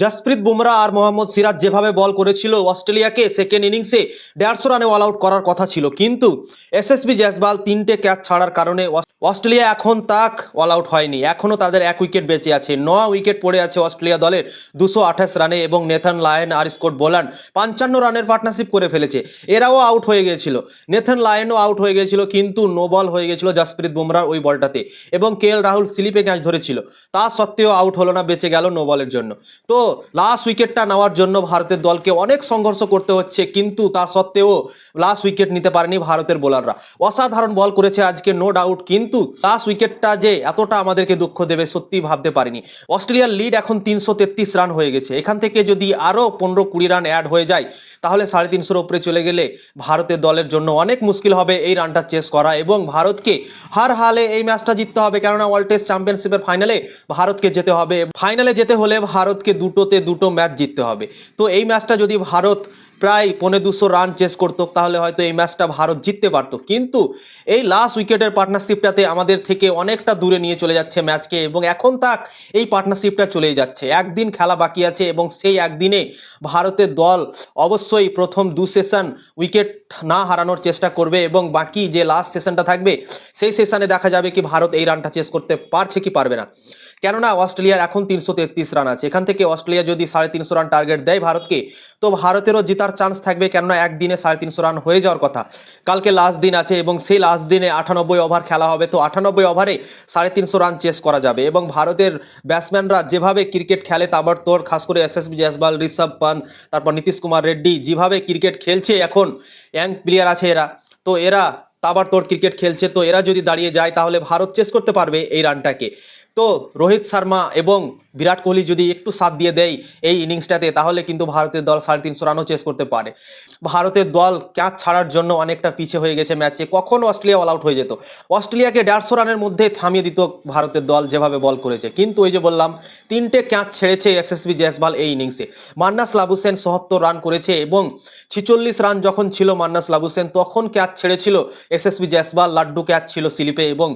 জসপ্রীত বুমরা আর মোহাম্মদ সিরাজ যেভাবে বল করেছিল অস্ট্রেলিয়াকে সেকেন্ড ইনিংসে দেড়শো রানে অল আউট করার কথা ছিল। কিন্তু এসএসবি জয়সবাল তিনটে ক্যাচ ছাড়ার কারণে অস্ট্রেলিয়া এখন তাক অল আউট হয়নি। এখনও তাদের এক উইকেট বেঁচে আছে। ন উইকেট পড়ে আছে অস্ট্রেলিয়া দলের দুশো আঠাশ রানে এবং নেথান লায়ন আর স্কট বোলান পঞ্চান্ন রানের পার্টনারশিপ করে ফেলেছে। এরাও আউট হয়ে গিয়েছিল নেথান লায়নও আউট হয়ে গিয়েছিল কিন্তু নো বল হয়ে গিয়েছিল জসপ্রীত বুমরার ওই বলটাতে এবং কে রাহুল স্লিপে ক্যাচ ধরেছিল। তা সত্ত্বেও আউট হলো না, বেঁচে গেল নো বলের জন্য। তো লাস্ট উইকেটটা নেওয়ার জন্য ভারতের দলকে অনেক সংঘর্ষ করতে হচ্ছে, কিন্তু তা সত্ত্বেও লাস্ট উইকেট নিতে পারেনি ভারতের বোলাররা অসাধারণ বল করেছে আজকে নো ডাউট কিন্তু লাস্ট উইকেটটা যে এতটা আমাদেরকে দুঃখ দেবে, সত্যি ভাবতে পারিনি। অস্ট্রেলিয়ার লিড এখন তিনশো তেত্রিশ রান হয়ে গেছে। এখান থেকে যদি আরও পনেরো কুড়ি রান অ্যাড হয়ে যায়, তাহলে সাড়ে তিনশোর উপরে চলে গেলে ভারতের দলের জন্য অনেক মুশকিল হবে এই রানটা চেস করা এবং ভারতকে হার হালে এই ম্যাচটা জিততে হবে। কেননা ওয়ার্ল্ড টেস্ট চ্যাম্পিয়নশিপের ফাইনালে ভারতকে যেতে হবে। ফাইনালে যেতে হলে ভারতকে দুটোতে দুটো ম্যাচ জিততে হবে। তো এই ম্যাচটা যদি ভারত প্রায় পৌনে দুশো রান চেস করতো, তাহলে হয়তো এই ম্যাচটা ভারত জিততে পারতো। কিন্তু এই লাস্ট উইকেটের পার্টনারশিপটাতে আমাদের থেকে অনেকটা দূরে নিয়ে চলে যাচ্ছে ম্যাচকে এবং এখন তাক এই পার্টনারশিপটা চলেই যাচ্ছে। একদিন খেলা বাকি আছে এবং সেই একদিনে ভারতের দল অবশ্যই প্রথম দু সেশন উইকেট না হারানোর চেষ্টা করবে এবং বাকি যে লাস্ট সেশনটা থাকবে, সেই সেশনে দেখা যাবে কি ভারত এই রানটা চেস করতে পারছে কি পারবে না। কেননা অস্ট্রেলিয়ার এখন তিনশো তেত্রিশ রান আছে। এখান থেকে অস্ট্রেলিয়া যদি সাড়ে তিনশো রান টার্গেট দেয় ভারতকে তো ভারতেরও জেতার চান্স থাকবে কেননা একদিনে সাড়ে তিনশো রান হয়ে যাওয়ার কথা। কালকে লাস্ট দিন আছে এবং সেই লাস্ট দিনে আটানব্বই ওভার খেলা হবে, তো আটানব্বই ওভারে সাড়ে তিনশো রান চেস করা যাবে এবং ভারতের ব্যাটসম্যানরা যেভাবে ক্রিকেট খেলে তাবড়তোড় খাস করে এস এস বি জয়সবাল ঋষভ পান্ত তারপর নীতিশ কুমার রেড্ডি যেভাবে ক্রিকেট খেলছে এখন ইয়াং প্লেয়ার আছে এরা, তো এরা তাবড়তোড় ক্রিকেট খেলছে, তো এরা যদি দাঁড়িয়ে যায় তাহলে ভারত চেস করতে পারবে এই রানটাকে তো রোহিত শর্মা এবং বিরাট কোহলি যদি একটু সাথ দিয়ে দেয় এই ইনিংসটাতে, তাহলে কিন্তু ভারতের দল সাড়ে তিনশো রানও চেস করতে পারে। ভারতের দল ক্যাচ ছাড়ার জন্য অনেকটা পিছিয়ে হয়ে গেছে ম্যাচে। কখন অস্ট্রেলিয়া অল আউট হয়ে যেত। অস্ট্রেলিয়াকে দেড়শো রানের মধ্যে থামিয়ে দিত ভারতের দল যেভাবে বল করেছে। কিন্তু ওই যে বললাম, তিনটে ক্যাচ ছেড়েছে এসএসবি জয়সবাল এই ইনিংসে। মান্নাস লাবুসেন সহত্তর রান করেছে এবং ছিচল্লিশ রান যখন ছিল মান্নাস লাবুসেন, তখন ক্যাচ ছেড়েছিল এসএসবি জয়সবাল লাড্ডু ক্যাচ ছিল স্লিপে এবং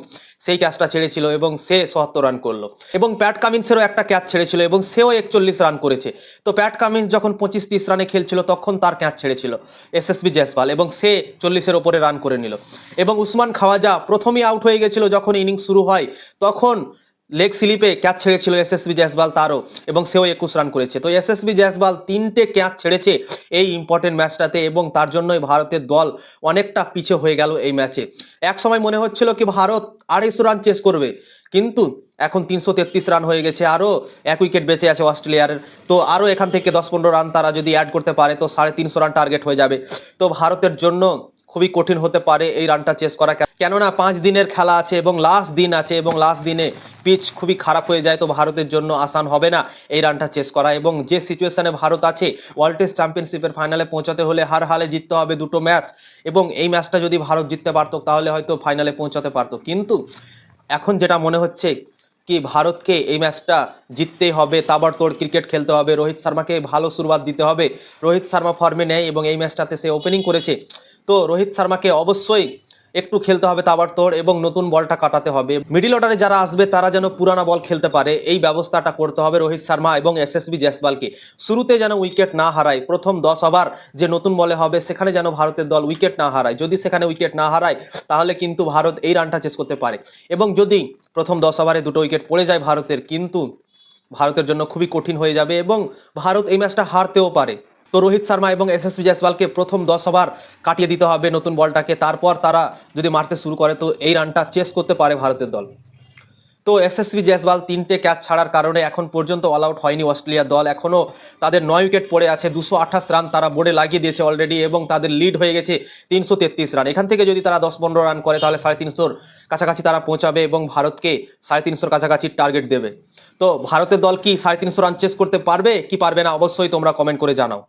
সেই ক্যাচটা ছেড়েছিল এবং সে সহত্তর রান করল। এবং প্যাট কামিন্সেরও একটা ক্যাচ ছেড়েছিল এবং সেও একচল্লিশ রান করেছে। তো প্যাট কামিন্স যখন পঁচিশ তিরিশ রানে খেলছিল, তখন তার ক্যাচ ছেড়েছিল এসএসবি জয়সওয়াল এবং সে চল্লিশের ওপরে রান করে নিল। এবং উসমান খাওয়াজা প্রথমেই আউট হয়ে গেছিল যখন ইনিংস শুরু হয়, তখন লেগ স্লিপে ক্যাচ ছেড়েছিল এসএসবি জয়সবাল তারও এবং সেও একুশ রান করেছে। তো এসএসবি জয়সবাল তিনটে ক্যাচ ছেড়েছে এই ইম্পর্টেন্ট ম্যাচটাতে এবং তার জন্যই ভারতের দল অনেকটা পিছে হয়ে গেল এই ম্যাচে এক সময় মনে হচ্ছিল কি ভারত আড়াইশো রান চেস করবে, কিন্তু এখন তিনশো তেত্রিশ রান হয়ে গেছে, আরও এক উইকেট বেঁচে আছে অস্ট্রেলিয়ার। তো আরও এখান থেকে দশ পনেরো রান তারা যদি অ্যাড করতে পারে, তো সাড়ে তিনশো রান টার্গেট হয়ে যাবে। তো ভারতের জন্য খুবই কঠিন হতে পারে এই রানটা চেস করা কেননা পাঁচ দিনের খেলা আছে এবং লাস্ট দিন আছে এবং লাস্ট দিনে পিচ খুবই খারাপ হয়ে যায়, তো ভারতের জন্য আসান হবে না এই রানটা চেস করা। এবং যে সিচুয়েশানে ভারত আছে ওয়ার্ল্ড টেস্ট চ্যাম্পিয়নশিপের ফাইনালে পৌঁছাতে হলে হার হালে জিততে হবে দুটো ম্যাচ এবং এই ম্যাচটা যদি ভারত জিততে পারতো, তাহলে হয়তো ফাইনালে পৌঁছাতে পারতো। কিন্তু এখন যেটা মনে হচ্ছে কি ভারতকে এই ম্যাচটা জিততেই হবে? তাবড়তোড় ক্রিকেট খেলতে হবে। রোহিত শর্মাকে ভালো শুরুয়াত দিতে হবে। রোহিত শর্মা ফর্মে নেয় এবং এই ম্যাচটাতে সে ওপেনিং করেছে। তো রোহিত শর্মাকে অবশ্যই একটু খেলতে হবে তাবড়তোড় এবং নতুন বলটা কাটাতে হবে। মিডিল অর্ডারে যারা আসবে, তারা যেন পুরানা বল খেলতে পারে। এই ব্যবস্থাটা করতে হবে রোহিত শর্মা এবং এসএসবি জয়সওয়ালকে। শুরুতে যেন উইকেট না হারায়। প্রথম দশ ওভার যে নতুন বলে হবে, সেখানে যেন ভারতের দল উইকেট না হারায়। যদি সেখানে উইকেট না হারায়, তাহলে কিন্তু ভারত এই রানটা চেস করতে পারে। এবং যদি প্রথম দশ ওভারে দুটো উইকেট পড়ে যায় ভারতের, কিন্তু ভারতের জন্য খুবই কঠিন হয়ে যাবে এবং ভারত এই ম্যাচটা হারতেও পারে। তো রোহিত শর্মা এবং এস এসএসবি জয়সওয়ালকে প্রথম দশ ওভার কাটিয়ে দিতে হবে নতুন বলটাকে। তারপর তারা যদি মারতে শুরু করে, তো এই রানটা চেস করতে পারে ভারতের দল। তো এসএসবি জয়সওয়াল তিনটে ক্যাচ ছাড়ার কারণে এখন পর্যন্ত অল আউট হয়নি অস্ট্রেলিয়ার দল। এখনও তাদের নয় উইকেট পড়ে আছে, দুশো আঠাশ রান তারা বোর্ডে লাগিয়ে দিয়েছে অলরেডি এবং তাদের লিড হয়ে গেছে তিনশো তেত্রিশ রান। এখান থেকে যদি তারা দশ পনেরো রান করে, তাহলে সাড়ে তিনশোর কাছাকাছি তারা পৌঁছাবে এবং ভারতকে সাড়ে তিনশোর কাছাকাছি টার্গেট দেবে। তো ভারতের দল কি সাড়ে তিনশো রান চেস করতে পারবে, কি পারবে না, অবশ্যই তোমরা কমেন্ট করে জানাও।